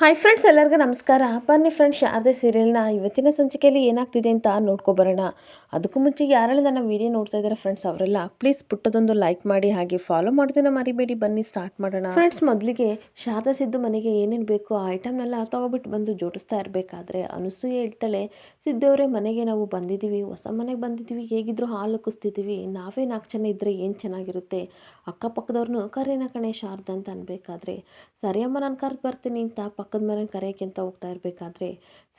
Hi friends ಎಲ್ಲರಿಗೂ ನಮಸ್ಕಾರ. ಬನ್ನಿ ಫ್ರೆಂಡ್ಸ್ ಶಾರದೆ ಸೀರಿಯಲ್ನ ಇವತ್ತಿನ ಸಂಚಿಕೆಯಲ್ಲಿ ಏನಾಗ್ತಿದೆ ಅಂತ ನೋಡ್ಕೊಬರೋಣ ಅದಕ್ಕೂ ಮುಂಚೆ ಯಾರೆಲ್ಲ ನನ್ನ ವೀಡಿಯೋ ನೋಡ್ತಾ ಇದ್ದಾರೆ ಫ್ರೆಂಡ್ಸ್ ಅವರೆಲ್ಲ ಪ್ಲೀಸ್ ಪುಟ್ಟದೊಂದು ಲೈಕ್ ಮಾಡಿ, ಹಾಗೆ ಫಾಲೋ ಮಾಡೋದನ್ನ ಮರಿಬೇಡಿ. ಬನ್ನಿ ಸ್ಟಾರ್ಟ್ ಮಾಡೋಣ. ಫ್ರೆಂಡ್ಸ್ ಮೊದಲಿಗೆ ಶಾರದಾ ಸಿದ್ದು ಮನೆಗೆ ಏನೇನು ಬೇಕು ಆ ಐಟಮ್ನೆಲ್ಲ ತಗೊಬಿಟ್ಟು ಬಂದು ಜೋಡಿಸ್ತಾ ಇರಬೇಕಾದ್ರೆ ಅನಸೂಯ ಹೇಳ್ತಾಳೆ ಸಿದ್ದವರೇ ಮನೆಗೆ ನಾವು ಬಂದಿದ್ದೀವಿ. ಹೊಸ ಮನೆಗೆ ಬಂದಿದ್ದೀವಿ. ಹೇಗಿದ್ರು ಹಾಲು ಕುಸ್ತಿದ್ದೀವಿ. ನಾವೇ ನಾಲ್ಕು ಜನ ಇದ್ದರೆ ಏನು ಚೆನ್ನಾಗಿರುತ್ತೆ? ಅಕ್ಕಪಕ್ಕದವ್ರನ್ನೂ ಕರೀನ ಕಣೆ ಶಾರದಾ ಅಂತ ಅನ್ಬೇಕಾದ್ರೆ ಸರಿಯಮ್ಮ ನಾನು ಕರೆದು ಬರ್ತೀನಿ ಅಂತ ಪಕ್ಕದ ಮನೆ ಕರೆಯೋಕ್ಕೆ ಅಂತ ಹೋಗ್ತಾ ಇರಬೇಕಾದ್ರೆ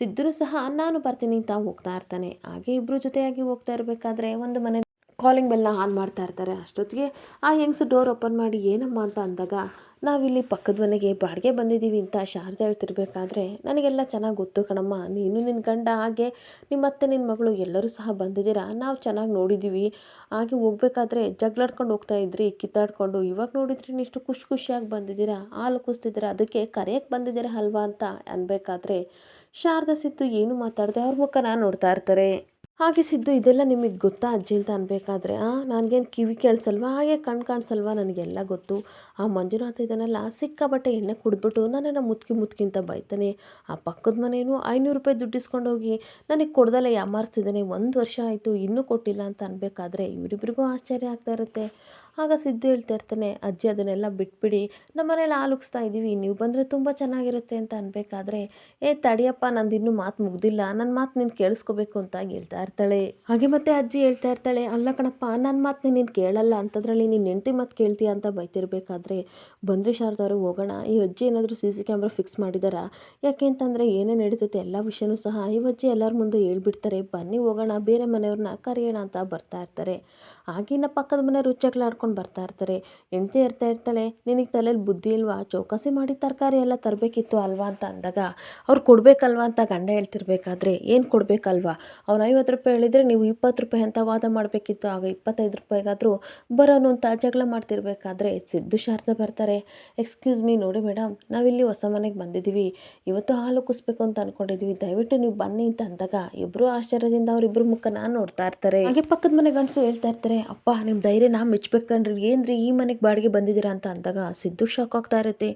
ಸಿದ್ದರೂ ಸಹ, ನಾನು ಬರ್ತೀನಿ ಅಂತ ಹೋಗ್ತಾ ಇರ್ತಾನೆ. ಹಾಗೆ ಇಬ್ಬರು ಜೊತೆಯಾಗಿ ಹೋಗ್ತಾ ಇರಬೇಕಾದ್ರೆ ಒಂದು ಮನೆ ಕಾಲಿಂಗ್ ಬೆಲ್ನ ಆನ್ ಮಾಡ್ತಾ ಇರ್ತಾರೆ. ಅಷ್ಟೊತ್ತಿಗೆ ಆ ಹೆಂಗಸು ಡೋರ್ ಓಪನ್ ಮಾಡಿ, ಏನಮ್ಮ? ಅಂತ ಅಂದಾಗ ನಾವಿಲ್ಲಿ ಪಕ್ಕದ ಮನೆಗೆ ಬಾಡಿಗೆ ಬಂದಿದ್ದೀವಿ ಅಂತ ಶಾರದೆ ಹೇಳ್ತಿರ್ಬೇಕಾದ್ರೆ, ನನಗೆಲ್ಲ ಚೆನ್ನಾಗಿ ಗೊತ್ತು ಕಣಮ್ಮ. ನೀನು ನಿನ್ನ ಗಂಡ, ಹಾಗೆ ನಿಮ್ಮ ಅತ್ತೆ ನಿನ್ನ ಮಗಳು ಎಲ್ಲರೂ ಸಹ ಬಂದಿದ್ದೀರಾ? ನಾವು ಚೆನ್ನಾಗಿ ನೋಡಿದ್ದೀವಿ. ಹಾಗೆ ಹೋಗ್ಬೇಕಾದ್ರೆ ಜಗಳಾಡ್ಕೊಂಡು ಹೋಗ್ತಾ ಇದ್ರಿ, ಕಿತ್ತಾಡ್ಕೊಂಡು. ಇವಾಗ ನೋಡಿದ್ರೆ ಇಷ್ಟು ಖುಷಿ ಖುಷಿಯಾಗಿ ಬಂದಿದ್ದೀರಾ? ಹಾಲು ಕುಸ್ತಿದ್ದೀರಾ? ಅದಕ್ಕೆ ಕರೆಯಕ್ಕೆ ಬಂದಿದ್ದೀರಾ ಅಲ್ವಾ? ಅಂತ ಅನ್ಬೇಕಾದ್ರೆ, ಶಾರದಾ ಸಿದ್ದು ಏನು ಮಾತಾಡದೆ? ಅವ್ರ ಮುಖನ ನೋಡ್ತಾ ಇರ್ತಾರೆ. ಹಾಗೆ ಸಿದ್ದು, ಇದೆಲ್ಲ ನಿಮಗೆ ಗೊತ್ತಾ ಅಜ್ಜಿ ಅಂತ ಅನ್ಬೇಕಾದ್ರೆ? ಆ, ನನಗೇನು ಕಿವಿ ಕೇಳಿಸಲ್ವಾ? ಹಾಗೆ ಕಣ್ಣು ಕಾಣಿಸಲ್ವಾ ನನಗೆಲ್ಲ ಗೊತ್ತು. ಆ, ಮಂಜುನಾಥ ಇದನ್ನೆಲ್ಲ ಸಿಕ್ಕಾಬಟ್ಟೆ ಎಣ್ಣೆ ಕುಡಿದ್ಬಿಟ್ಟು ನನ್ನನ್ನು ಮುತ್ಕಿ ಮುತ್ಕಿಂತ ಬೈತಾನೆ. ಆ ಪಕ್ಕದ ಮನೇನು ಐನೂರು ರೂಪಾಯಿ ದುಡ್ಡು ಇಸ್ಕೊಂಡು ಹೋಗಿ ನನಗೆ ಕೊಡ್ದಲ್ಲೇ ಯಾಮಾರಿಸ್ತಿದ್ದಾನೆ ಒಂದು ವರ್ಷ ಆಯಿತು, ಇನ್ನೂ ಕೊಟ್ಟಿಲ್ಲ ಅಂತ ಅನ್ಬೇಕಾದ್ರೆ ಇವರಿಬ್ರಿಗೂ ಆಶ್ಚರ್ಯ ಆಗ್ತಾ ಇರುತ್ತೆ. ಆಗ ಸಿದ್ದು ಹೇಳ್ತಾ ಇರ್ತಾನೆ, ಅಜ್ಜಿ, ಅದನ್ನೆಲ್ಲ ಬಿಟ್ಬಿಡಿ. ನಮ್ಮನೇಲಿ ಮನೇಲಿ ಉಗಿಸ್ತಾ ಇದ್ದೀವಿ ನೀವು ಬಂದರೆ ತುಂಬ ಚೆನ್ನಾಗಿರುತ್ತೆ ಅಂತ ಅನ್ಬೇಕಾದ್ರೆ, ಏ ತಡಿಯಪ್ಪ, ನಂದು ಇನ್ನೂ ಮಾತು ಮುಗ್ದಿಲ್ಲ. ನನ್ನ ಮಾತು ನೀನು ಕೇಳಿಸ್ಕೋಬೇಕು ಅಂತ ಹೇಳ್ತಾ ಇರ್ತಾಳೆ. ಹಾಗೆ ಮತ್ತೆ ಅಜ್ಜಿ ಹೇಳ್ತಾ ಇರ್ತಾಳೆ, ಅಲ್ಲ ಕಣಪ್ಪ ನನ್ನ ಮಾತು ನೀನು ಕೇಳಲ್ಲ. ಅಂಥದ್ರಲ್ಲಿ ನೀನು ಹೆಂಡತಿ ಮಾತು ಕೇಳ್ತೀಯ ಅಂತ ಬೈತಿರ್ಬೇಕಾದ್ರೆ, ಬಂದರೆ ಶಾರದವರು ಹೋಗೋಣ. ಈ ಅಜ್ಜಿ ಏನಾದರೂ ಸಿ ಸಿ ಕ್ಯಾಮ್ರಾ ಫಿಕ್ಸ್ ಮಾಡಿದಾರಾ? ಯಾಕೆ ಅಂತಂದರೆ ಏನೇ ನಡೀತೈತೆ ಎಲ್ಲ ವಿಷಯನೂ ಸಹ ಈ ಅಜ್ಜಿ ಎಲ್ಲರ ಮುಂದೆ ಹೇಳ್ಬಿಡ್ತಾರೆ. ಬನ್ನಿ ಹೋಗೋಣ, ಬೇರೆ ಮನೆಯವ್ರನ್ನ ಕರೆಯೋಣ ಅಂತ ಬರ್ತಾ ಇರ್ತಾರೆ. ಆಗಿನ ಪಕ್ಕದ ಮನೆ ರುಚಕ್ಲಾಡ್ಕೊಂಡು ಬರ್ತಾ ಇರ್ತಾರೆ. ಹೆಂಡ್ತಿ ಇರ್ತಾ ಇರ್ತಾಳೆ, ನಿನಗೆ ತಲೆಯಲ್ಲಿ ಬುದ್ಧಿ ಇಲ್ವಾ? ಚೌಕಾಸಿ ಮಾಡಿ ತರಕಾರಿ ಎಲ್ಲ ತರಬೇಕಿತ್ತು ಅಲ್ವಾ ಅಂತ ಅಂದಾಗ, ಅವ್ರು ಕೊಡಬೇಕಲ್ವಾ ಅಂತ ಗಂಡ ಹೇಳ್ತಿರ್ಬೇಕಾದ್ರೆ, ಏನು ಕೊಡಬೇಕಲ್ವಾ? ಅವ್ರು ಐವತ್ತು ರೂಪಾಯಿ ಹೇಳಿದರೆ ನೀವು ಇಪ್ಪತ್ತು ರೂಪಾಯಿ ಅಂತ ವಾದ ಮಾಡಬೇಕಿತ್ತು. ಆಗ ಇಪ್ಪತ್ತೈದು ರೂಪಾಯಿಗಾದರೂ ಬರೋನು ಅಂತ ಜಗಳ ಮಾಡ್ತಿರ್ಬೇಕಾದ್ರೆ ಸಿದ್ದು ಶಾರದಾ ಬರ್ತಾರೆ. ಎಕ್ಸ್ಕ್ಯೂಸ್ ಮೀ ನೋಡಿ ಮೇಡಮ್ ನಾವಿಲ್ಲಿ ಹೊಸ ಮನೆಗೆ ಬಂದಿದ್ದೀವಿ ಇವತ್ತು ಹಾಲು ಕುಸ್ಬೇಕು ಅಂತ ಅಂದ್ಕೊಂಡಿದ್ವಿ ದಯವಿಟ್ಟು ನೀವು ಬನ್ನಿ ಅಂತ ಅಂದಾಗ ಇಬ್ಬರು ಆಶ್ಚರ್ಯದಿಂದ ಅವ್ರಿಬ್ರು ಮುಖ ನಾನು ನೋಡ್ತಾ ಇರ್ತಾರೆ. ಹಾಗೆ ಪಕ್ಕದ ಮನೆ ಗಂಡಸು ಹೇಳ್ತಾ ಇರ್ತಾರೆ, ಅಪ್ಪ ನಿಮ್ಮ ಧೈರ್ಯ ನಾ ಮೆಚ್ಬೇಕಂಡ್ರಿ ರೀ ಈ ಮನೆಗೆ ಬಾಡಿಗೆ ಬಂದಿದ್ದೀರಾ? ಅಂತ ಅಂದಾಗ, ಸಿದ್ದು ಶಾಕ್ ಆಗ್ತಾ ಇರುತ್ತೆ.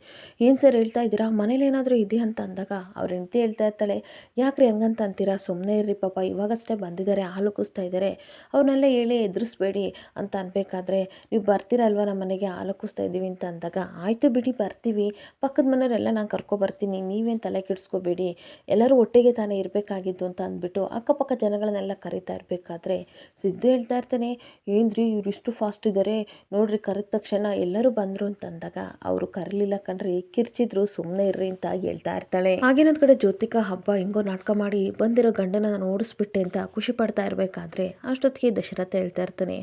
ಏನು ಸರ್ ಹೇಳ್ತಾ ಇದ್ದೀರಾ? ಮನೇಲಿ ಏನಾದರೂ ಇದೆಯಾ ಅಂತ ಅಂದಾಗ, ಅವ್ರ ಹೆಂಡತಿ ಹೇಳ್ತಾ ಇರ್ತಾಳೆ, ಯಾಕ್ರಿ ಹಂಗಂತ ಅಂತೀರಾ? ಸುಮ್ಮನೆ ಇರ್ರಿ ಪಾಪ ಇವಾಗಷ್ಟೇ ಬಂದಿದ್ದಾರೆ ಹಾಲು ಕುಸ್ತಾ ಇದ್ದಾರೆ ಅವ್ರನ್ನೆಲ್ಲ ಹೇಳಿ ಎದುರಿಸ್ಬೇಡಿ ಅಂತ ಅನ್ಬೇಕಾದ್ರೆ, ನೀವು ಬರ್ತೀರಲ್ವ ನಮ್ಮ ಮನೆಗೆ? ಹಾಲು ಕುಸ್ತಾ ಇದ್ದೀವಿ ಅಂತ ಅಂದಾಗ, ಆಯಿತು ಬಿಡಿ, ಬರ್ತೀವಿ. ಪಕ್ಕದ ಮನೆಯವರೆಲ್ಲ ನಾನು ಕರ್ಕೊಬರ್ತೀನಿ ನೀವೇನು ತಲೆ ಕೆಡಿಸ್ಕೋಬೇಡಿ. ಎಲ್ಲರೂ ಒಟ್ಟಿಗೆ ತಾನೇ ಇರಬೇಕಾಗಿದ್ದು ಅಂತ ಅಂದ್ಬಿಟ್ಟು ಅಕ್ಕಪಕ್ಕ ಜನಗಳನ್ನೆಲ್ಲ ಕರಿತಾ ಇರಬೇಕಾದ್ರೆ, ಸಿದ್ದು ಹೇಳ್ತಾ ಇರ್ತಾನೆ, ಏನ್ರಿ ಇವ್ರು ಇಷ್ಟು ಫಾಸ್ಟ್ ಇದ್ದಾರೆ ನೋಡ್ರಿ ಕರೆದ ತಕ್ಷಣ ಎಲ್ಲರೂ ಬಂದರು ಅಂತಂದಾಗ ಅವರು ಕರಲಿಲ್ಲ ಕಣ್ರಿ, ಕಿರ್ಚಿದ್ರು ಸುಮ್ಮನೆ ಇರ್ರಿ ಅಂತ ಹೇಳ್ತಾ ಇರ್ತಾಳೆ. ಆಗಿನೊಂದು ಕಡೆ ಜ್ಯೋತಿಕ, ಹಬ್ಬ ಹೆಂಗೋ ನಾಟಕ ಮಾಡಿ ಬಂದಿರೋ ಗಂಡನ ನಾನು ಓಡಿಸ್ಬಿಟ್ಟೆ ಅಂತ ಖುಷಿ ಪಡ್ತಾ ಇರಬೇಕಾದ್ರೆ ಅಷ್ಟೊತ್ತಿಗೆ ದಶರಥ ಹೇಳ್ತಾ ಇರ್ತಾನೆ,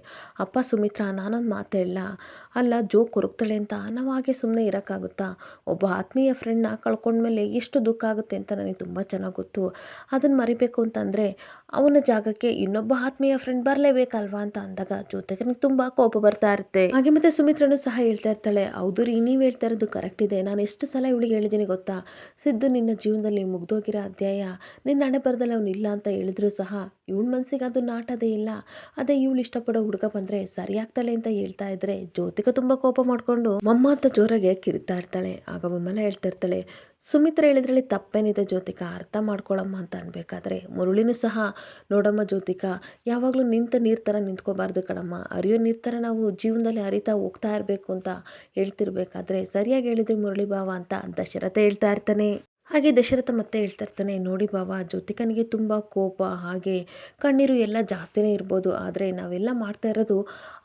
ಅಪ್ಪ ಸುಮಿತ್ರಾ, ನಾನೊಂದು ಮಾತು ಹೇಳಲ್ಲ ಅಲ್ಲ, ಜೋ ಕೊರಗ್ತಾಳೆ ಅಂತ ನಾವು ಹಾಗೆ ಸುಮ್ಮನೆ ಇರೋಕ್ಕಾಗುತ್ತಾ? ಒಬ್ಬ ಆತ್ಮೀಯ ಫ್ರೆಂಡ್ನ ಕಳ್ಕೊಂಡ್ಮೇಲೆ ಎಷ್ಟು ದುಃಖ ಆಗುತ್ತೆ ಅಂತ ನನಗೆ ತುಂಬ ಚೆನ್ನಾಗಿ ಗೊತ್ತು. ಅದನ್ನು ಮರಿಬೇಕು ಅಂತಂದರೆ ಅವನ ಜಾಗಕ್ಕೆ ಇನ್ನೊಬ್ಬ ಆತ್ಮೀಯ ಫ್ರೆಂಡ್ ಬರಲೇಬೇಕಲ್ವಾ ಅಂತ ಅಂದಾಗ ಜೊತೆಗೆ ತುಂಬಾ ಕೋಪ ಬರ್ತಾ ಇರುತ್ತೆ. ಹಾಗೆ ಮತ್ತೆ ಸುಮಿತ್ರನು ಸಹ ಹೇಳ್ತಾ ಇರ್ತಾಳೆ, ಹೌದು ರೀ, ನೀವು ಹೇಳ್ತಾ ಇರೋದು ಕರೆಕ್ಟ್ ಇದೆ. ನಾನು ಎಷ್ಟು ಸಲ ಇವಳಿಗೆ ಹೇಳಿದ್ದೀನಿ ಗೊತ್ತಾ? ಸಿದ್ದು ನಿನ್ನ ಜೀವನದಲ್ಲಿ ಮುಗ್ದೋಗಿರೋ ಅಧ್ಯಾಯ, ನಿನ್ನ ಹಣೆ ಬರದಲ್ಲಿ ಅವನಿಲ್ಲ ಇಲ್ಲ ಅಂತ ಹೇಳಿದ್ರು ಸಹ ಇವಳ ಮನಸ್ಸಿಗೆ ಅದು ನಾಟದೇ ಇಲ್ಲ. ಅದೇ ಇವಳು ಇಷ್ಟಪಡೋ ಹುಡುಗ ಬಂದರೆ ಸರಿಯಾಗ್ತಾಳೆ ಅಂತ ಹೇಳ್ತಾ ಇದ್ರೆ ಜ್ಯೋತಿಕ ತುಂಬ ಕೋಪ ಮಾಡಿಕೊಂಡು ಮಮ್ಮ ಅಂತ ಜೋರಾಗಿ ಕಿರಿತಾ ಇರ್ತಾಳೆ. ಆಗ ಮಮ್ಮಲ್ಲ ಹೇಳ್ತಾ ಇರ್ತಾಳೆ ಸುಮಿತ್ರ ಹೇಳಿದ್ರಲ್ಲಿ ತಪ್ಪೇನಿದೆ ಜ್ಯೋತಿಕ, ಅರ್ಥ ಮಾಡ್ಕೊಳ್ಳಮ್ಮ ಅಂತ ಅನ್ಬೇಕಾದ್ರೆ ಮುರುಳಿನೂ ಸಹ, ನೋಡಮ್ಮ ಜ್ಯೋತಿಕ, ಯಾವಾಗಲೂ ನಿಂತ ನೀರು ಥರ ನಿಂತ್ಕೋಬಾರ್ದು ಕಣಮ್ಮ. ಅರಿಯೋ ನೀರು ಥರ ನಾವು ಜೀವನದಲ್ಲಿ ಅರಿತಾ ಹೋಗ್ತಾ ಇರಬೇಕು ಅಂತ ಹೇಳ್ತಿರ್ಬೇಕಾದ್ರೆ ಸರಿಯಾಗಿ ಹೇಳಿದ್ರಿ ಮುರಳಿ ಭಾವ ಅಂತ ದಶರಥ ಹೇಳ್ತಾ ಇರ್ತಾನೆ. ಹಾಗೆ ದಶರಥ ಮತ್ತೆ ಹೇಳ್ತಾ ಇರ್ತಾನೆ, ನೋಡಿ ಬಾವ ಜ್ಯೋತಿಕನಿಗೆ ತುಂಬ ಕೋಪ, ಹಾಗೆ ಕಣ್ಣೀರು ಎಲ್ಲ ಜಾಸ್ತಿನೇ ಇರ್ಬೋದು, ಆದರೆ ನಾವೆಲ್ಲ ಮಾಡ್ತಾ ಇರೋದು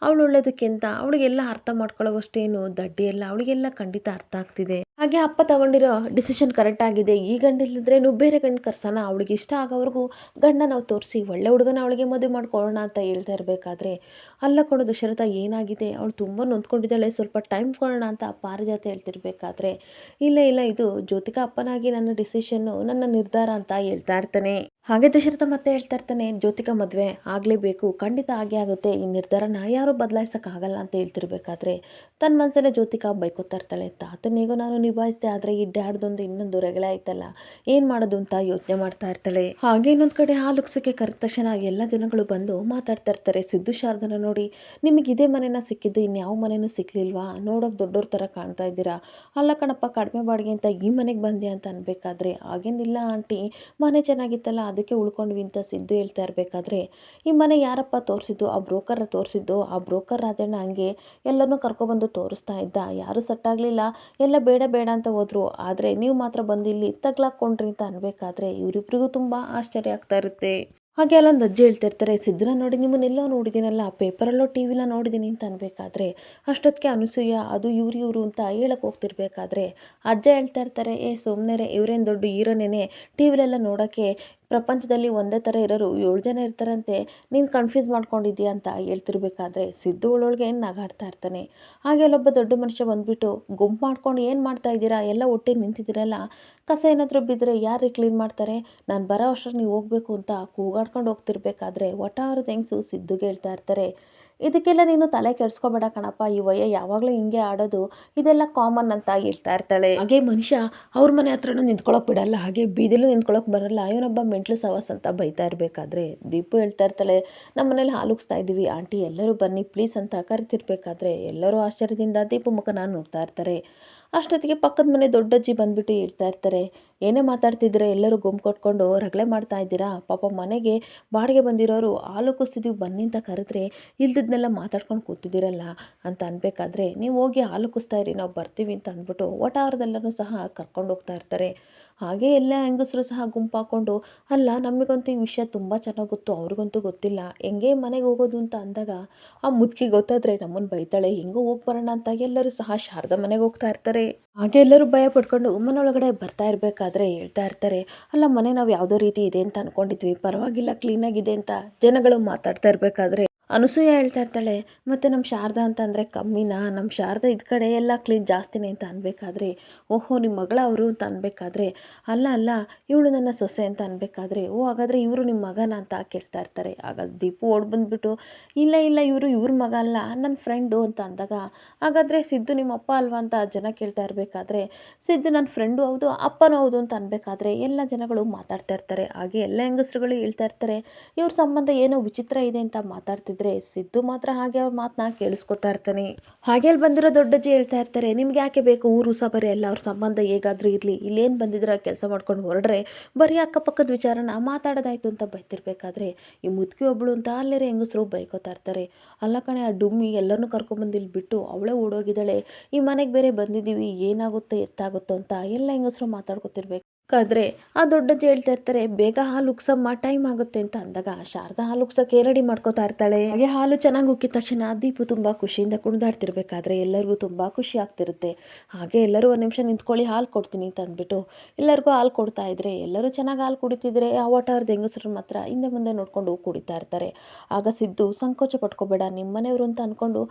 ಅವಳು ಒಳ್ಳೇದಕ್ಕೆ ಅವಳಿಗೆಲ್ಲ ಅರ್ಥ ಮಾಡ್ಕೊಳ್ಳೋವಷ್ಟೇನು, ದಡ್ಡಿ ಅವಳಿಗೆಲ್ಲ ಖಂಡಿತ ಅರ್ಥ ಆಗ್ತಿದೆ. ಹಾಗೆ ಅಪ್ಪ ತಗೊಂಡಿರೋ ಡಿಸಿಷನ್ ಕರೆಕ್ಟ್ ಆಗಿದೆ. ಈ ಗಂಡ ಇಲ್ಲದ್ರೆ ನೀವು ಬೇರೆ ಗಂಡು ಕರ್ಸೋಣ, ಅವಳಿಗೆ ಇಷ್ಟ ಆಗೋವರೆಗೂ ಗಂಡ ನಾವು ತೋರಿಸಿ, ಒಳ್ಳೆ ಹುಡುಗನ ಅವಳಿಗೆ ಮದುವೆ ಮಾಡ್ಕೊಳ್ಳೋಣ ಅಂತ ಹೇಳ್ತಾ ಇರಬೇಕಾದ್ರೆ, ಅಲ್ಲ ಕೊಡೋ ದಶರಥ ಏನಾಗಿದೆ? ಅವಳು ತುಂಬ ನೊಂದ್ಕೊಂಡಿದ್ದಾಳೆ, ಸ್ವಲ್ಪ ಟೈಮ್ ಕೊಡೋಣ ಅಂತ ಪಾರಿಜಾತ ಹೇಳ್ತಿರ್ಬೇಕಾದ್ರೆ, ಇಲ್ಲ ಇಲ್ಲ, ಇದು ಜ್ಯೋತಿಕಾ ಅಪ್ಪನಾಗಿ ನನ್ನ ಡಿಸಿಷನ್ನು ನನ್ನ ನಿರ್ಧಾರ ಅಂತ ಹೇಳ್ತಾ ಇರ್ತಾನೆ. ಹಾಗೆ ದಶರಥ ಮತ್ತೆ ಹೇಳ್ತಾ ಇರ್ತಾನೆ, ಜ್ಯೋತಿಕ ಮದುವೆ ಆಗಲೇಬೇಕು, ಖಂಡಿತ ಆಗೇ ಆಗುತ್ತೆ, ಈ ನಿರ್ಧಾರನ ಯಾರೂ ಬದಲಾಯಿಸೋಕ್ಕಾಗಲ್ಲ ಅಂತ ಹೇಳ್ತಿರ್ಬೇಕಾದ್ರೆ ತನ್ನ ಮನಸ್ಸಲ್ಲೇ ಜ್ಯೋತಿಕ ಬೈಕೋತಾ ಇರ್ತಾಳೆ. ತಾತನಿಗೂ ನಾನು ನಿಭಾಯಿಸಿದೆ, ಆದರೆ ಈ ಡ್ಯಾಡ್ದೊಂದು ಇನ್ನೊಂದು ರಗಳೆ ಆಯ್ತಲ್ಲ, ಏನು ಮಾಡೋದು ಅಂತ ಯೋಚನೆ ಮಾಡ್ತಾ ಇರ್ತಾಳೆ. ಹಾಗೆ ಇನ್ನೊಂದು ಕಡೆ ಆ ಲುಕ್ಸಕ್ಕೆ ಕರೆದ ತಕ್ಷಣ ಎಲ್ಲ ಜನಗಳು ಬಂದು ಮಾತಾಡ್ತಾ ಇರ್ತಾರೆ. ಸಿದ್ದು, ಶಾರದನ ನೋಡಿ, ನಿಮಗೆ ಇದೇ ಮನೆನ ಸಿಕ್ಕಿದ್ದು, ಇನ್ಯಾವ ಮನೆನೂ ಸಿಕ್ಕಲಿಲ್ವಾ ನೋಡೋಕೆ ದೊಡ್ಡವ್ರ ಥರ ಕಾಣ್ತಾ ಇದ್ದೀರಾ? ಅಲ್ಲ ಕಣಪ್ಪ, ಕಡಿಮೆ ಬಾಡಿಗೆ ಅಂತ ಈ ಮನೆಗೆ ಬಂದೆ ಅಂತ ಅನ್ಬೇಕಾದ್ರೆ ಆಗೇನಿಲ್ಲ ಆಂಟಿ, ಮನೆ ಚೆನ್ನಾಗಿತ್ತಲ್ಲ ಅದಕ್ಕೆ ಉಳ್ಕೊಂಡ್ವಿ ಅಂತ ಸಿದ್ದು ಹೇಳ್ತಾ ಇರಬೇಕಾದ್ರೆ, ಈ ಮನೆ ಯಾರಪ್ಪ ತೋರಿಸಿದ್ದು? ಆ ಬ್ರೋಕರ್ ತೋರಿಸಿದ್ದು? ಆ ಬ್ರೋಕರ್ ರಾಜಣ್ಣ ಹಂಗೆ ಎಲ್ಲರನ್ನೂ ಕರ್ಕೊಬಂದು ತೋರಿಸ್ತಾ ಇದ್ದ? ಯಾರೂ ಸೆಟ್ಟಾಗಲಿಲ್ಲ ಎಲ್ಲ ಬೇಡ ಬೇಡ ಅಂತ ಹೋದ್ರು. ಆದರೆ ನೀವು ಮಾತ್ರ ಬಂದು ಇಲ್ಲಿ ತಗ್ಲಾಕೊಂಡ್ರಿ ಅಂತ ಅನ್ಬೇಕಾದ್ರೆ ಇವರಿಬ್ರಿಗೂ ತುಂಬ ಆಶ್ಚರ್ಯ ಆಗ್ತಾ ಇರುತ್ತೆ. ಹಾಗೆ ಅಲ್ಲೊಂದು ಅಜ್ಜಿ ಹೇಳ್ತಿರ್ತಾರೆ ಸಿದ್ದನ ನೋಡಿ ನಿಮ್ಮನ್ನೆಲ್ಲೋ ನೋಡಿದ್ದೀನಲ್ಲ ಪೇಪರಲ್ಲೋ ಟಿ ವಿಲ ನೋಡಿದ್ದೀನಿ ಅಂತ ಅನ್ಬೇಕಾದ್ರೆ ಅಷ್ಟೊತ್ತಿಗೆ ಅನಸೂಯ, ಅದು ಇವ್ರು ಇವರು ಅಂತ ಹೇಳಕ್ಕೆ ಹೋಗ್ತಿರ್ಬೇಕಾದ್ರೆ ಅಜ್ಜ ಹೇಳ್ತಾ ಇರ್ತಾರೆ, ಏ ಸುಮ್ಮನೆ ಇವರೇನು ದೊಡ್ಡ ಹೀರೋನೇನೆ? ಟಿ ವಿಲೆಲ್ಲ ನೋಡೋಕ್ಕೆ ಪ್ರಪಂಚದಲ್ಲಿ ಒಂದೇ ಥರ ಇರೋರು ಏಳು ಜನ ಇರ್ತಾರಂತೆ, ನೀನು ಕನ್ಫ್ಯೂಸ್ ಮಾಡ್ಕೊಂಡಿದ್ದೀಯ ಅಂತ ಹೇಳ್ತಿರ್ಬೇಕಾದ್ರೆ ಸಿದ್ದು ಏನು ನಗಾಡ್ತಾ ಇರ್ತಾನೆ. ಹಾಗೆ ಅಲ್ಲೊಬ್ಬ ದೊಡ್ಡ ಮನುಷ್ಯ ಬಂದುಬಿಟ್ಟು ಗುಂಪು ಮಾಡ್ಕೊಂಡು ಏನು ಮಾಡ್ತಾ ಇದ್ದೀರಾ? ಎಲ್ಲ ಒಟ್ಟಿಗೆ ನಿಂತಿದ್ದೀರಲ್ಲ? ಕಸ ಏನಾದರೂ ಬಿದ್ದರೆ ಯಾರು ಕ್ಲೀನ್ ಮಾಡ್ತಾರೆ? ನಾನು ಬರೋ ಅಷ್ಟರಲ್ಲಿ ನೀವು ಹೋಗಬೇಕು ಅಂತ ಕೂಗಾಡ್ಕೊಂಡು ಹೋಗ್ತಿರ್ಬೇಕಾದ್ರೆ ಒಟ್ಟಾರು ಹೆಂಗಸು ಸಿದ್ದುಗೆ ಹೇಳ್ತಾ ಇರ್ತಾರೆ. ಇದಕ್ಕೆಲ್ಲ ನೀನು ತಲೆ ಕೆಡಿಸ್ಕೋಬೇಡ ಕಣಪ್ಪ, ಈ ವಯ ಯಾವಾಗಲೂ ಹಿಂಗೆ ಆಡೋದು ಇದೆಲ್ಲ ಕಾಮನ್ ಅಂತ ಹೇಳ್ತಾ ಇರ್ತಾಳೆ. ಹಾಗೆ ಮನುಷ್ಯ ಅವ್ರ ಮನೆ ಹತ್ರನೂ ನಿಂತ್ಕೊಳ್ಳೋಕೆ ಬಿಡಲ್ಲ, ಹಾಗೆ ಬೀದಿಲು ನಿಂತ್ಕೊಳ್ಳೋಕೆ ಬರಲ್ಲ, ಇವನೊಬ್ಬ ಮೆಂಟ್ಲು ಸವಾಸ್ ಅಂತ ಬೈತಾ ಇರ್ಬೇಕಾದ್ರೆ. ದೀಪು ಹೇಳ್ತಾ ಇರ್ತಾಳೆ ನಮ್ಮ ಮನೇಲಿ ಹಾಲುಗಿಸ್ತಾ ಇದ್ದೀವಿ ಆಂಟಿ ಎಲ್ಲರೂ ಬನ್ನಿ, ಪ್ಲೀಸ್ ಅಂತ ಕರಿತಿರ್ಬೇಕಾದ್ರೆ ಎಲ್ಲರೂ ಆಶ್ಚರ್ಯದಿಂದ ದೀಪು ಮುಖನ ನೋಡ್ತಾ ಇರ್ತಾರೆ. ಅಷ್ಟೊತ್ತಿಗೆ ಪಕ್ಕದ ಮನೆ ದೊಡ್ಡಜ್ಜಿ ಬಂದ್ಬಿಟ್ಟು ಇರ್ತಾ ಇರ್ತಾರೆ, ಏನೇ ಮಾತಾಡ್ತಿದ್ರೆ ಎಲ್ಲರೂ ಗುಂಪು ಕೊಟ್ಕೊಂಡು ರಗಳೆ ಮಾಡ್ತಾ ಇದ್ದೀರಾ? ಪಾಪ ಮನೆಗೆ ಬಾಡಿಗೆ ಬಂದಿರೋರು ಹಾಲು ಕುಸ್ತಿದ್ದೀವಿ ಬನ್ನಿ ಅಂತ ಕರೆದ್ರೆ ಇಲ್ದಿದ್ನೆಲ್ಲ ಮಾತಾಡ್ಕೊಂಡು ಕೂತಿದ್ದೀರಲ್ಲ ಅಂತ ಅನ್ಬೇಕಾದ್ರೆ, ನೀವು ಹೋಗಿ ಹಾಲು ಕುಸ್ತಾ ಇರಿ, ನಾವು ಬರ್ತೀವಿ ಅಂತ ಅಂದ್ಬಿಟ್ಟು ಒಟಾರದೆಲ್ಲರೂ ಸಹ ಕರ್ಕೊಂಡು ಹೋಗ್ತಾ ಇರ್ತಾರೆ. ಹಾಗೆ ಎಲ್ಲ ಹೆಂಗಸರು ಸಹ ಗುಂಪು ಹಾಕ್ಕೊಂಡು ಅಲ್ಲ ನಮಗಂತೂ ಈ ವಿಷಯ ತುಂಬ ಚೆನ್ನಾಗಿ ಗೊತ್ತು, ಅವ್ರಿಗಂತೂ ಗೊತ್ತಿಲ್ಲ. ಹೆಂಗೆ ಮನೆಗೆ ಹೋಗೋದು? ಅಂತ ಅಂದಾಗ, ಆ ಮುದುಕಿ ಗೊತ್ತಾದರೆ ನಮ್ಮನ್ನು ಬೈತಾಳೆ, ಹೆಂಗೋ ಹೋಗಿ ಬರೋಣ ಅಂತ. ಎಲ್ಲರೂ ಸಹ ಶಾರದಾ ಮನೆಗೆ ಹೋಗ್ತಾ ಇರ್ತಾರೆ. ಹಾಗೆ ಎಲ್ಲರೂ ಭಯ ಪಡ್ಕೊಂಡು ಮನೆಯೊಳಗಡೆ ಬರ್ತಾ ಇರಬೇಕಾದ್ರೆ ಹೇಳ್ತಾ ಇರ್ತಾರೆ, ಅಲ್ಲ, ಮನೆ ನಾವು ಯಾವುದೋ ರೀತಿ ಇದೆ ಅಂತ ಅಂದ್ಕೊಂಡಿದ್ವಿ ಪರವಾಗಿಲ್ಲ ಕ್ಲೀನಾಗಿದೆ ಅಂತ. ಜನಗಳು ಮಾತಾಡ್ತಾ ಇರಬೇಕಾದ್ರೆ ಅನಸೂಯ ಹೇಳ್ತಾ ಇರ್ತಾಳೆ, ಮತ್ತು ನಮ್ಮ ಶಾರದಾ ಅಂತ ಅಂದರೆ ಕಮ್ಮಿನಾ? ನಮ್ಮ ಶಾರದಾ ಇದ್ದ ಕಡೆ ಎಲ್ಲ ಕ್ಲೀನ್ ಜಾಸ್ತಿನೇ ಅಂತ ಅನ್ಬೇಕಾದ್ರೆ, ಓಹೋ ನಿಮ್ಮ ಮಗಳ ಅವರು ಅಂತ ಅನ್ಬೇಕಾದ್ರೆ, ಅಲ್ಲ ಅಲ್ಲ, ಇವಳು ನನ್ನ ಸೊಸೆ ಅಂತ ಅನ್ಬೇಕಾದ್ರೆ, ಓ, ಹಾಗಾದರೆ ಇವರು ನಿಮ್ಮ ಮಗನ ಅಂತ ಕೇಳ್ತಾ ಇರ್ತಾರೆ. ಆಗ ದೀಪು ಓಡ್ ಬಂದ್ಬಿಟ್ಟು, ಇಲ್ಲ ಇಲ್ಲ, ಇವರು ಇವ್ರ ಮಗ ಅಲ್ಲ ನನ್ನ ಫ್ರೆಂಡು ಅಂತ ಅಂದಾಗ, ಹಾಗಾದರೆ ಸಿದ್ದು ನಿಮ್ಮ ಅಪ್ಪ ಅಲ್ವಾ ಅಂತ ಜನ ಕೇಳ್ತಾ ಇರಬೇಕಾದ್ರೆ, ಸಿದ್ದು ನನ್ನ ಫ್ರೆಂಡು ಹೌದು, ಅಪ್ಪನೂ ಹೌದು ಅಂತ ಅನ್ಬೇಕಾದ್ರೆ ಎಲ್ಲ ಜನಗಳು ಮಾತಾಡ್ತಾ ಇರ್ತಾರೆ. ಹಾಗೆ ಎಲ್ಲ ಹೆಂಗಸರುಗಳು ಹೇಳ್ತಾ ಇರ್ತಾರೆ, ಇವ್ರ ಸಂಬಂಧ ಏನೋ ವಿಚಿತ್ರ ಇದೆ ಅಂತ ಮಾತಾಡ್ತಿದ್ರೆ ಸಿದ್ದು ಮಾತ್ರ ಹಾಗೆ ಅವ್ರ ಮಾತನ್ನ ಕೇಳಿಸ್ಕೊತಾ ಇರ್ತಾನೆ. ಹಾಗೆ ಅಲ್ಲಿ ಬಂದಿರೋ ದೊಡ್ಡಜ್ಜಿ ಹೇಳ್ತಾ ಇರ್ತಾರೆ, ನಿಮ್ಗೆ ಯಾಕೆ ಬೇಕು? ಊರು ಸಹ ಬರೀ ಎಲ್ಲ ಅವ್ರ ಸಂಬಂಧ ಹೇಗಾದರೂ ಇರಲಿ. ಇಲ್ಲೇನು ಬಂದಿದ್ರೆ ಕೆಲಸ ಮಾಡ್ಕೊಂಡು ಹೊರಡ್ರೆ ಬರೀ ಅಕ್ಕಪಕ್ಕದ ವಿಚಾರನ ಮಾತಾಡೋದಾಯ್ತು ಅಂತ ಬೈತಿರ್ಬೇಕಾದ್ರೆ, ಈ ಮುದುಕಿ ಒಬ್ಳು ಅಂತ ಅಲ್ಲೇರೆ ಹೆಂಗಸರು ಬೈಕೋತಾ ಇರ್ತಾರೆ. ಅಲ್ಲ ಕಣೆ, ಆ ಡುಮ್ಮಿ ಎಲ್ಲರನ್ನೂ ಕರ್ಕೊಂಡ್ಬಂದು ಇಲ್ಲಿ ಬಿಟ್ಟು ಅವಳೇ ಓಡೋಗಿದ್ದಾಳೆ. ಈ ಮನೆಗೆ ಬೇರೆ ಬಂದಿದ್ದೀವಿ, ಏನಾಗುತ್ತೋ, ಎತ್ತಾಗುತ್ತೋ ಅಂತ ಎಲ್ಲ ಹೆಂಗಸರು ಮಾತಾಡ್ಕೊತಿರ್ಬೇಕು. ಕಾದ್ರೆ ಆ ದೊಡ್ಡಜ್ಜಿ ಹೇಳ್ತಾ ಇರ್ತಾರೆ, ಬೇಗ ಹಾಲು ಉಕ್ಸಮ್ಮ ಟೈಮ್ ಆಗುತ್ತೆ ಅಂತ ಅಂದಾಗ ಶಾರದಾ ಹಾಲು ಉಕ್ಸಕ್ಕೆ ರೆಡಿ ಮಾಡ್ಕೋತಾ ಇರ್ತಾಳೆ. ಹಾಗೆ ಹಾಲು ಚೆನ್ನಾಗಿ ಉಕ್ಕಿದ ತಕ್ಷಣ ದೀಪು ತುಂಬ ಖುಷಿಯಿಂದ ಕುಣಿದಾಡ್ತಿರ್ಬೇಕಾದ್ರೆ ಎಲ್ಲರಿಗೂ ತುಂಬ ಖುಷಿ ಆಗ್ತಿರುತ್ತೆ. ಹಾಗೆ ಎಲ್ಲರೂ ಒಂದು ನಿಮಿಷ ನಿಂತ್ಕೊಳ್ಳಿ, ಹಾಲು ಕೊಡ್ತೀನಿ ಅಂತ ಅಂದ್ಬಿಟ್ಟು ಎಲ್ಲರಿಗೂ ಹಾಲು ಕೊಡ್ತಾ ಇದ್ರೆ, ಎಲ್ಲರೂ ಚೆನ್ನಾಗಿ ಹಾಲು ಕುಡಿತಿದ್ರೆ ಆ ವಾಟರ್ ಹೆಂಗಸರು ಮಾತ್ರ ಹಿಂದೆ ಮುಂದೆ ನೋಡ್ಕೊಂಡು ಕುಡಿತಾ ಇರ್ತಾರೆ. ಆಗ ಸಿದ್ದು ಸಂಕೋಚ ಪಟ್ಕೋಬೇಡ ನಿಮ್ಮ ಮನೆಯವರು ಅಂತ ಅಂದ್ಕೊಂಡು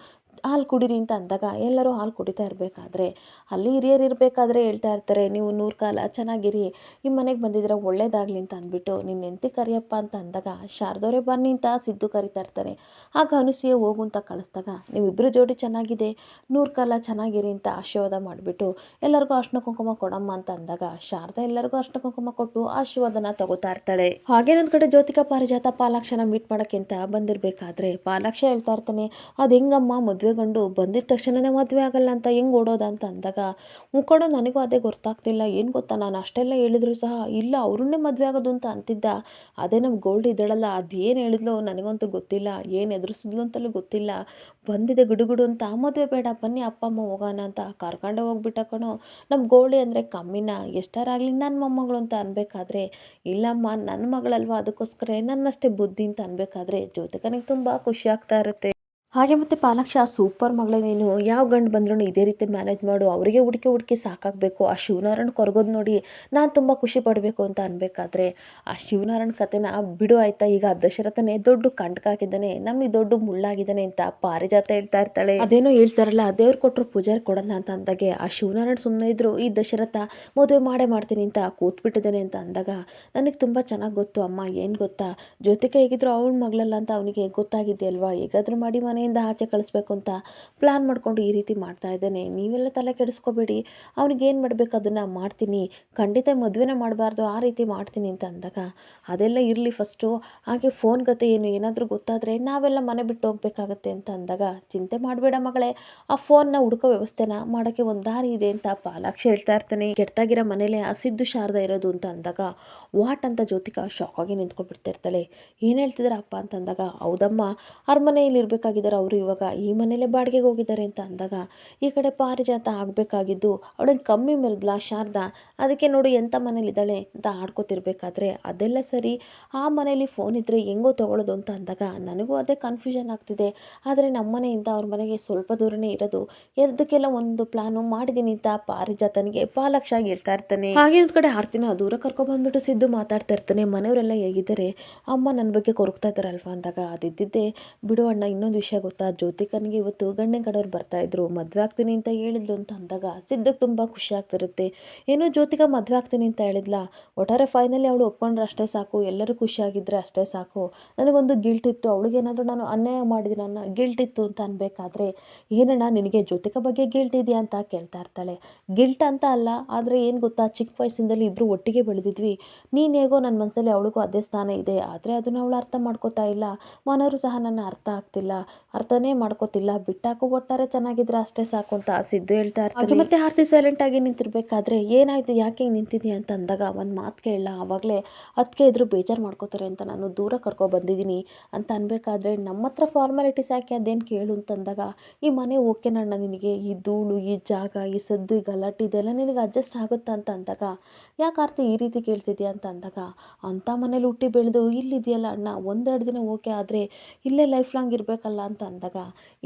ಹಾಲು ಕುಡೀರಿ ಅಂತ ಅಂದಾಗ ಎಲ್ಲರೂ ಹಾಲು ಕುಡಿತಾ ಇರಬೇಕಾದ್ರೆ ಅಲ್ಲಿ ಹಿರಿಯರು ಇರಬೇಕಾದ್ರೆ ಹೇಳ್ತಾ ಇರ್ತಾರೆ, ನೀವು ನೂರು ಕಾಲ ಚೆನ್ನಾಗಿರಿ ಈ ಮನೆಗೆ ಬಂದಿದ್ರೆ ಒಳ್ಳೇದಾಗಲಿ ಅಂತ ಅಂದ್ಬಿಟ್ಟು ನಿನ್ನ ಹೆಂಡತಿ ಕರಿಯಪ್ಪ ಅಂತ ಅಂದಾಗ ಶಾರದವರೇ ಬನ್ನಿ ಅಂತ ಸಿದ್ದು ಕರಿತಾ ಇರ್ತಾರೆ. ಆಗ ಅನುಸೂಯ ಹೋಗು ಅಂತ ಕಳಿಸ್ದಾಗ ನೀವಿಬ್ಬರು ಜೋಡಿ ಚೆನ್ನಾಗಿದೆ, ನೂರು ಕಾಲ ಚೆನ್ನಾಗಿರಿ ಅಂತ ಆಶೀರ್ವಾದ ಮಾಡಿಬಿಟ್ಟು ಎಲ್ಲರಿಗೂ ಅಷ್ಟ ಕುಂಕುಮ ಕೊಡಮ್ಮ ಅಂತ ಅಂದಾಗ ಶಾರದಾ ಎಲ್ಲರಿಗೂ ಅಷ್ಟ ಕುಂಕುಮ ಕೊಟ್ಟು ಆಶೀರ್ವಾದನ ತಗೋತಾ ಇರ್ತಾಳೆ. ಹಾಗೇನೊಂದು ಕಡೆ ಜ್ಯೋತಿಕ ಪಾರಿಜಾತ ಪಾಲಾಕ್ಷನ ಮೀಟ್ ಮಾಡೋಕ್ಕಿಂತ ಬಂದಿರಬೇಕಾದ್ರೆ ಪಾಲಾಕ್ಷ ಹೇಳ್ತಾ ಇರ್ತಾನೆ, ಅದು ಹೆಂಗಮ್ಮ ಮದುವೆ ಗಂಡು ಬಂದಿದ ತಕ್ಷಣನೇ ಮದುವೆ ಆಗಲ್ಲ ಅಂತ ಹೆಂಗೆ ಓಡೋದ ಅಂತ ಅಂದಾಗ, ಮುಖಂಡು ನನಗೂ ಅದೇ ಗೊತ್ತಾಗ್ತಿಲ್ಲ, ಏನು ಗೊತ್ತಾ ನಾನು ಅಷ್ಟೆಲ್ಲ ಹೇಳಿದ್ರು ಸಹ, ಇಲ್ಲ ಅವ್ರನ್ನೇ ಮದುವೆ ಆಗೋದು ಅಂತ ಅಂತಿದ್ದ. ಅದೇ ನಮ್ಮ ಗೋಲ್ಡ್ ಇದ್ದಾಳಲ್ಲ, ಅದೇನು ಹೇಳಿದ್ಲು ನನಗಂತೂ ಗೊತ್ತಿಲ್ಲ, ಏನು ಎದುರಿಸಿದ್ಲು ಅಂತಲೂ ಗೊತ್ತಿಲ್ಲ. ಬಂದಿದೆ ಗುಡುಗುಡು ಅಂತ, ಮದುವೆ ಬೇಡ, ಬನ್ನಿ ಅಪ್ಪ, ಅಮ್ಮ ಹೋಗೋಣ ಅಂತ ಕರ್ಕೊಂಡೆ ಹೋಗ್ಬಿಟ್ಟ ಕಣೋ. ನಮ್ಮ ಗೋಲ್ಡಿ ಅಂದರೆ ಕಮ್ಮಿನ ಎಷ್ಟಾರಾಗಲಿ ನನ್ನ ಮೊಮ್ಮಗಳು ಅಂತ ಅನ್ಬೇಕಾದ್ರೆ, ಇಲ್ಲಮ್ಮ ನನ್ನ ಮಗಳಲ್ವಾ, ಅದಕ್ಕೋಸ್ಕರ ನನ್ನಷ್ಟೇ ಬುದ್ಧಿ ಅಂತ ಅನ್ಬೇಕಾದ್ರೆ ಜ್ಯೋತಿಕನಿಗೆ ತುಂಬ ಖುಷಿ ಆಗ್ತಾ ಇರುತ್ತೆ. ಹಾಗೆ ಮತ್ತು ಪಾಲಕ್ಷ ಸೂಪರ್ ಮಗಳೇ ನೀನು. ಯಾವ ಗಂಡು ಬಂದ್ರೂ ಇದೇ ರೀತಿ ಮ್ಯಾನೇಜ್ ಮಾಡು. ಅವರಿಗೆ ಹುಡುಕಿ ಹುಡುಕಿ ಸಾಕಾಗಬೇಕು. ಆ ಶಿವನಾರಾಯಣ ಕೊರಗೋದು ನೋಡಿ ನಾನು ತುಂಬ ಖುಷಿ ಪಡಬೇಕು ಅಂತ ಅನ್ಬೇಕಾದ್ರೆ. ಆ ಶಿವನಾರಾಯಣ ಕತೆನ ಬಿಡು ಆಯ್ತಾ. ಈಗ ದಶರಥನೇ ದೊಡ್ಡ ಕಂಟಕ ನಮಗೆ ದೊಡ್ಡ ಮುಳ್ಳಾಗಿದ್ದಾನೆ ಅಂತ ಪಾರಿಜಾತ ಹೇಳ್ತಾ ಇರ್ತಾಳೆ. ಅದೇನೋ ಹೇಳ್ತಾರಲ್ಲ, ದೇವ್ರು ಕೊಟ್ಟರು ಪೂಜಾರಿ ಕೊಡಲ್ಲ ಅಂತ ಅಂದಾಗೆ. ಆ ಶಿವನಾರಾಯಣ ಸುಮ್ಮನೆ ಇದ್ರು, ಈ ದಶರಥ ಮದುವೆ ಮಾಡೇ ಮಾಡ್ತೀನಿ ಅಂತ ಕೂತ್ಬಿಟ್ಟಿದ್ದಾನೆ ಅಂತ ಅಂದಾಗ, ನನಗೆ ತುಂಬ ಚೆನ್ನಾಗಿ ಗೊತ್ತು ಅಮ್ಮ, ಏನು ಗೊತ್ತಾ? ಜೊತೆಗೆ ಹೇಗಿದ್ರು ಅವಳ ಮಗಳಲ್ಲ ಅಂತ ಅವನಿಗೆ ಗೊತ್ತಾಗಿದೆ ಅಲ್ವಾ ಹೇಗಾದ್ರೂ ಮಾಡಿ ಮನೆಯಿಂದ ಆಚೆ ಕಳಿಸ್ಬೇಕು ಅಂತ ಪ್ಲ್ಯಾನ್ ಮಾಡಿಕೊಂಡು ಈ ರೀತಿ ಮಾಡ್ತಾ ಇದ್ದಾನೆ. ನೀವೆಲ್ಲ ತಲೆ ಕೆಡಿಸ್ಕೋಬೇಡಿ. ಏನು ಮಾಡಬೇಕು ಅದನ್ನು ಮಾಡ್ತೀನಿ. ಖಂಡಿತ ಮದುವೆನೇ ಮಾಡಬಾರ್ದು, ಆ ರೀತಿ ಮಾಡ್ತೀನಿ ಅಂತ ಅಂದಾಗ ಅದೆಲ್ಲ ಇರಲಿ ಫಸ್ಟು ಹಾಗೆ ಫೋನ್ ಗತೆ ಏನು ಏನಾದರೂ ಗೊತ್ತಾದರೆ ನಾವೆಲ್ಲ ಮನೆ ಬಿಟ್ಟು ಹೋಗ್ಬೇಕಾಗತ್ತೆ ಅಂತ ಅಂದಾಗ ಚಿಂತೆ ಮಾಡಬೇಡ ಮಗಳೇ. ಆ ಫೋನ್ನ ಹುಡುಕೋ ವ್ಯವಸ್ಥೆನ ಮಾಡೋಕ್ಕೆ ಒಂದು ದಾರಿ ಇದೆ ಅಂತ ಪಾಲಾಕ್ಷಿ ಹೇಳ್ತಾ ಇರ್ತಾನೆ. ಕೆಟ್ಟಾಗಿರೋ ಮನೇಲೆ ಆ ಸಿದ್ದು ಶಾರದ ಇರೋದು ಅಂತ ಅಂದಾಗ ವಾಟ್ ಅಂತ ಜ್ಯೋತಿಕಾ ಶಾಕ್ ಆಗಿ ನಿಂತ್ಕೊಬಿಡ್ತಿರ್ತಾಳೆ ಏನು ಹೇಳ್ತಿದ್ರಪ್ಪ ಅಪ್ಪ ಅಂತಂದಾಗ ಹೌದಮ್ಮ ಅರಮನೆಯಲ್ಲಿ ಇರಬೇಕಾಗಿದ್ದಾರೆ ಅವರು ಇವಾಗ ಈ ಮನೇಲೆ ಬಾಡಿಗೆಗೆ ಹೋಗಿದ್ದಾರೆ ಅಂತ ಅಂದಾಗ ಈ ಕಡೆ ಪಾರಿಜಾತ ಆಗಬೇಕಾಗಿದ್ದು ಅವಳನ್ನು ಕಮ್ಮಿ ಮೆರೆದ್ಲ ಶಾರದಾ, ಅದಕ್ಕೆ ನೋಡು ಎಂಥ ಮನೇಲಿದ್ದಾಳೆ ಅಂತ ಆಡ್ಕೋತಿರ್ಬೇಕಾದ್ರೆ ಅದೆಲ್ಲ ಸರಿ, ಆ ಮನೇಲಿ ಫೋನ್ ಇದ್ದರೆ ಹೆಂಗೋ ತೊಗೊಳೋದು ಅಂತ ಅಂದಾಗ ನನಗೂ ಅದೇ ಕನ್ಫ್ಯೂಷನ್ ಆಗ್ತಿದೆ. ಆದರೆ ನಮ್ಮ ಮನೆಯಿಂದ ಅವ್ರ ಮನೆಗೆ ಸ್ವಲ್ಪ ದೂರನೇ ಇರೋದು ಎದ್ದಕ್ಕೆಲ್ಲ ಒಂದು ಪ್ಲಾನು ಮಾಡಿದ್ದೀನಿ ಅಂತ ಪಾರಿಜಾತನಿಗೆ ಪಾಲಕ್ಷ ಇರ್ತಾ ಇರ್ತಾನೆ. ಹಾಗೆ ಒಂದು ಕಡೆ ಆರ್ತಿನ ದೂರ ಕರ್ಕೊಬಂದ್ಬಿಟ್ಟು ಸಿದ್ದು ಮಾತಾಡ್ತಾ ಇರ್ತಾನೆ, ಮನೆಯವರೆಲ್ಲ ಹೇಗಿದ್ದಾರೆ, ಅಮ್ಮ ನನ್ನ ಬಗ್ಗೆ ಕೊರಗ್ತಾ ಇದ್ದಾರಲ್ವಾ ಅಂದಾಗ ಅದಿದ್ದಿದ್ದೆ, ಬಿಡು ಅಣ್ಣ, ಇನ್ನೊಂದು ವಿಷಯ ಗೊತ್ತಾ? ಜ್ಯೋತಿಕನಿಗೆ ಇವತ್ತು ಗಂಡನ ಕಡೆಯವ್ರು ಬರ್ತಾ ಇದ್ರು. ಮದುವೆ ಆಗ್ತೀನಿ ಅಂತ ಹೇಳಿದ್ಲು ಅಂತ ಅಂದಾಗ ಸಿದ್ದಕ್ಕೆ ತುಂಬ ಖುಷಿ ಆಗ್ತಿರುತ್ತೆ. ಏನೋ ಜ್ಯೋತಿಕ ಮದುವೆ ಆಗ್ತೀನಿ ಅಂತ ಹೇಳಿದ್ಲ? ಒಟ್ಟಾರೆ ಫೈನಲಿ ಅವಳು ಒಪ್ಕೊಂಡ್ರೆ ಅಷ್ಟೇ ಸಾಕು. ಎಲ್ಲರೂ ಖುಷಿಯಾಗಿದ್ದರೆ ಅಷ್ಟೇ ಸಾಕು. ನನಗೊಂದು ಗಿಲ್ಟ್ ಇತ್ತು. ಅವಳಿಗೇನಾದರೂ ನಾನು ಅನ್ಯಾಯ ಮಾಡಿದ್ದೀನಿ ಅನ್ನೋ ಗಿಲ್ಟ್ ಇತ್ತು ಅಂತ ಅನ್ಬೇಕಾದ್ರೆ, ಏನಣ್ಣ, ನಿನಗೆ ಜ್ಯೋತಿಕ ಬಗ್ಗೆ ಗಿಲ್ಟ್ ಇದೆಯಾ? ಅಂತ ಕೇಳ್ತಾ ಇರ್ತಾಳೆ. ಗಿಲ್ಟ್ ಅಂತ ಅಲ್ಲ. ಆದರೆ ಏನು ಗೊತ್ತಾ? ಚಿಕ್ಕ ವಯಸ್ಸಿಂದಲೂ ಇಬ್ಬರು ಒಟ್ಟಿಗೆ ಬೆಳೆದಿದ್ವಿ. ನೀನು ಹೇಗೋ ನನ್ನ ಮನಸ್ಸಲ್ಲಿ ಅವಳಿಗೂ ಅದೇ ಸ್ಥಾನ ಇದೆ. ಆದರೆ ಅದನ್ನು ಅವಳು ಅರ್ಥ ಮಾಡ್ಕೋತಾ ಇಲ್ಲ. ಮನೋರು ಸಹ ನನ್ನ ಅರ್ಥ ಆಗ್ತಿಲ್ಲ. ಅರ್ಥನೇ ಮಾಡ್ಕೋತಿಲ್ಲ. ಬಿಟ್ಟಾಕು ಒಟ್ಟಾರೆ ಚೆನ್ನಾಗಿದ್ರೆ ಅಷ್ಟೇ ಸಾಕು ಅಂತ ಸಿದ್ದು ಹೇಳ್ತಾ ಇರ್ತಾರೆ ಮತ್ತೆ ಆರ್ತಿ ಸೈಲೆಂಟ್ ಆಗಿ ನಿಂತಿರ್ಬೇಕಾದ್ರೆ ಏನಾಯ್ತು? ಯಾಕೆ ನಿಂತಿದ್ದೀಯ ಅಂತ ಅಂದಾಗ ಒಂದು ಮಾತು ಕೇಳಲ್ಲ ಆವಾಗಲೇ ಅದಕ್ಕೆ ಇದ್ರು ಬೇಜಾರು ಮಾಡ್ಕೋತಾರೆ ಅಂತ ನಾನು ದೂರ ಕರ್ಕೊ ಬಂದಿದ್ದೀನಿ ಅಂತ ಅನ್ಬೇಕಾದ್ರೆ ನಮ್ಮ ಹತ್ರ ಫಾರ್ಮಾಲಿಟೀಸ್ ಯಾಕೆ ಅದೇನು ಕೇಳು ಅಂತಂದಾಗ ಈ ಮನೆ ಓಕೆ ಅಣ್ಣ ನಿನಗೆ? ಈ ಧೂಳು, ಈ ಜಾಗ, ಈ ಸದ್ದು, ಈ ಗಲಾಟೆ ಇದೆಲ್ಲ ನಿನಗೆ ಅಡ್ಜಸ್ಟ್ ಆಗುತ್ತಾ ಅಂತ ಅಂದಾಗ ಯಾಕೆ ಆರ್ತಿ ಈ ರೀತಿ ಕೇಳ್ತಿದ್ಯಾ ಅಂತ ಅಂದಾಗ ಅಂಥ ಮನೇಲಿ ಹುಟ್ಟಿ ಬೆಳೆದು ಇಲ್ಲಿದೆಯಲ್ಲ ಅಣ್ಣ, ಒಂದೆರಡು ದಿನ ಓಕೆ ಆದರೆ ಇಲ್ಲೇ ಲೈಫ್ ಲಾಂಗ್ ಇರಬೇಕಲ್ಲ ಅಂತ ಅಂದಾಗ,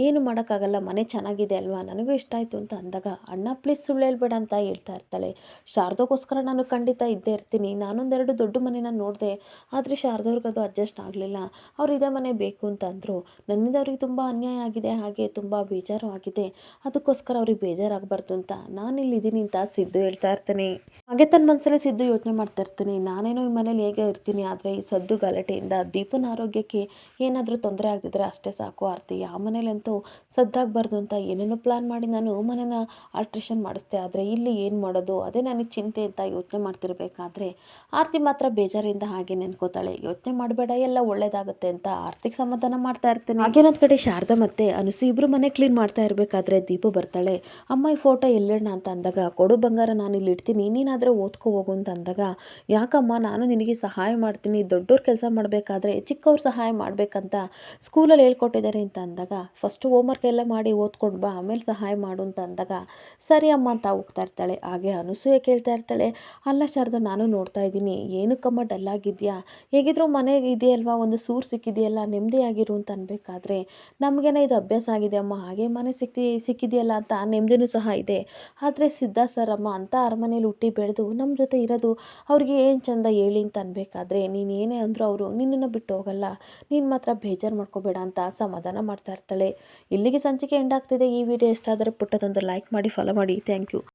ಏನು ಮಾಡೋಕ್ಕಾಗಲ್ಲ, ಮನೆ ಚೆನ್ನಾಗಿದೆ ಅಲ್ವಾ? ನನಗೂ ಇಷ್ಟ ಆಯಿತು ಅಂತ ಅಂದಾಗ, ಅಣ್ಣ ಪ್ಲೀಸ್ ಸುಳ್ಳು ಹೇಳ್ಬೇಡ ಅಂತ ಹೇಳ್ತಾ ಇರ್ತಾಳೆ. ಶಾರದಗೋಸ್ಕರ ನಾನು ಖಂಡಿತ ಇದ್ದೇ ಇರ್ತೀನಿ. ನಾನೊಂದೆರಡು ದೊಡ್ಡ ಮನೆನ ನೋಡಿದೆ, ಆದರೆ ಶಾರದವ್ರಿಗೆ ಅದು ಅಡ್ಜಸ್ಟ್ ಆಗಲಿಲ್ಲ. ಅವ್ರು ಇದೇ ಮನೆ ಬೇಕು ಅಂತ ಅಂದರು. ನನ್ನಿಂದ ಅವ್ರಿಗೆ ತುಂಬ ಅನ್ಯಾಯ ಆಗಿದೆ, ಹಾಗೆ ತುಂಬ ಬೇಜಾರು ಆಗಿದೆ. ಅದಕ್ಕೋಸ್ಕರ ಅವ್ರಿಗೆ ಬೇಜಾರಾಗಬಾರ್ದು ಅಂತ ನಾನು ಇಲ್ಲಿದ್ದೀನಿ ಅಂತ ಸಿದ್ದು ಹೇಳ್ತಾ ಇರ್ತಾನೆ. ಹಾಗೆ ತನ್ನ ಮನಸ್ಸಲ್ಲೇ ಸಿದ್ದು ಯೋಚನೆ ಮಾಡ್ತಾ ಇರ್ತೀನಿ. ನಾನೇನೋ ಈ ಮನೇಲಿ ಹೇಗೆ ಇರ್ತೀನಿ, ಆದರೆ ಈ ಸದ್ದು ಗಲಾಟೆಯಿಂದ ದೀಪನ ಆರೋಗ್ಯಕ್ಕೆ ಏನಾದರೂ ತೊಂದರೆ ಆಗದಿದ್ರೆ ಅಷ್ಟೇ ಸಾಕು ಆರ್ತಿ. ಆ ಮನೇಲಂತೂ ಸದ್ದಾಗಬಾರ್ದು ಅಂತ ಏನೇನೋ ಪ್ಲಾನ್ ಮಾಡಿ ನಾನು ಮನೇನ ಆಲ್ಟ್ರೇಷನ್ ಮಾಡಿಸ್ದೆ. ಆದರೆ ಇಲ್ಲಿ ಏನು ಮಾಡೋದು? ಅದೇ ನನಗೆ ಚಿಂತೆ ಅಂತ ಯೋಚನೆ ಮಾಡ್ತಿರ್ಬೇಕಾದ್ರೆ ಆರ್ತಿ ಮಾತ್ರ ಬೇಜಾರಿಂದ ಹಾಗೆ ನೆನ್ಕೋತಾಳೆ ಯೋಚನೆ ಮಾಡಬೇಡ, ಎಲ್ಲ ಒಳ್ಳೇದಾಗುತ್ತೆ ಅಂತ ಆರ್ತಿಗೆ ಸಮಾಧಾನ ಮಾಡ್ತಾ ಇರ್ತೀನಿ. ಹಾಗೇನೊಂದು ಕಡೆ ಶಾರದಾ ಮತ್ತೆ ಅನುಸು ಇಬ್ಬರು ಮನೆ ಕ್ಲೀನ್ ಮಾಡ್ತಾ ಇರಬೇಕಾದ್ರೆ ದೀಪ ಬರ್ತಾಳೆ. ಅಮ್ಮ ಈ ಫೋಟೋ ಎಲ್ಲಣ್ಣ ಅಂತ ಅಂದಾಗ, ಕೊಡು ಬಂಗಾರ ನಾನು ಇಲ್ಲಿ ಇಡ್ತೀನಿ ನೀನಾದರೆ ಓದ್ಕೋ ಹೋಗು ಅಂತ ಅಂದಾಗ, ಯಾಕಮ್ಮ, ನಾನು ನಿನಗೆ ಸಹಾಯ ಮಾಡ್ತೀನಿ ದೊಡ್ಡವ್ರ ಕೆಲಸ ಮಾಡಬೇಕಾದ್ರೆ ಚಿಕ್ಕವ್ರು ಸಹಾಯ ಮಾಡಬೇಕಂತ ಸ್ಕೂಲಲ್ಲಿ ಹೇಳ್ಕೊಟ್ಟಿದ್ದಾರೆ ಅಂತ ಅಂದಾಗ ಫಸ್ಟು ಹೋಮ್ವರ್ಕ್ ಎಲ್ಲ ಮಾಡಿ ಓದ್ಕೊಂಡು ಬಾ, ಆಮೇಲೆ ಸಹಾಯ ಮಾಡು ಅಂತ ಅಂದಾಗ, ಸರಿ ಅಮ್ಮ ಅಂತ ಹೋಗ್ತಾ ಇರ್ತಾಳೆ. ಹಾಗೆ ಅನಸೂಯೆ ಕೇಳ್ತಾ ಇರ್ತಾಳೆ. ಅಲ್ಲ ಶಾರದಾ, ನಾನು ನೋಡ್ತಾ ಇದ್ದೀನಿ. ಏನಕ್ಕಮ್ಮ ಡಲ್ಲಾಗಿದೆಯಾ ಹೇಗಿದ್ರು ಮನೆಗೆ ಇದೆಯಲ್ವಾ? ಒಂದು ಸೂರು ಸಿಕ್ಕಿದೆಯಲ್ಲ ನೆಮ್ಮದಿಯಾಗಿರು ಅಂತ ಅನ್ಬೇಕಾದ್ರೆ, ನಮಗೇನೆ ಇದು ಅಭ್ಯಾಸ ಆಗಿದೆ ಅಮ್ಮ. ಹಾಗೆ ಮನೆ ಸಿಕ್ಕಿ ಸಿಕ್ಕಿದೆಯಲ್ಲ ಅಂತ ನೆಮ್ಮದಿನೂ ಸಹ ಇದೆ. ಆದರೆ ಸಿದ್ಧ ಸರ್ ಅಮ್ಮ, ಅಂತ ಅರಮನೇಲಿ ಹುಟ್ಟಿ ಬೆಳೆದು ನಮ್ಮ ಜೊತೆ ಇರೋದು, ಅವ್ರಿಗೆ ಏನು ಚಂದ ಹೇಳಿ ಅಂತ ಅನ್ಬೇಕಾದ್ರೆ ನೀನು ಏನೇ ಅಂದರೂ ಅವರು ನಿನ್ನನ್ನು ಬಿಟ್ಟು ಹೋಗಲ್ಲ. ನೀನು ಮಾತ್ರ ಬೇಜಾರು ಮಾಡ್ಕೋಬೇಡ ಅಂತ ಸಮಾಧಾನ ಮಾಡ್ತಾ ಇರ್ತಾಳೆ. ಇಲ್ಲಿಗೆ ಸಂಚಿಕೆ ಎಂಡ್ ಆಗ್ತಿದೆ. ಈ ವಿಡಿಯೋ ಇಷ್ಟ ಆದರೆ ಪುಟ್ಟದೊಂದು ಲೈಕ್ ಮಾಡಿ ಫಾಲೋ ಮಾಡಿ. Thank you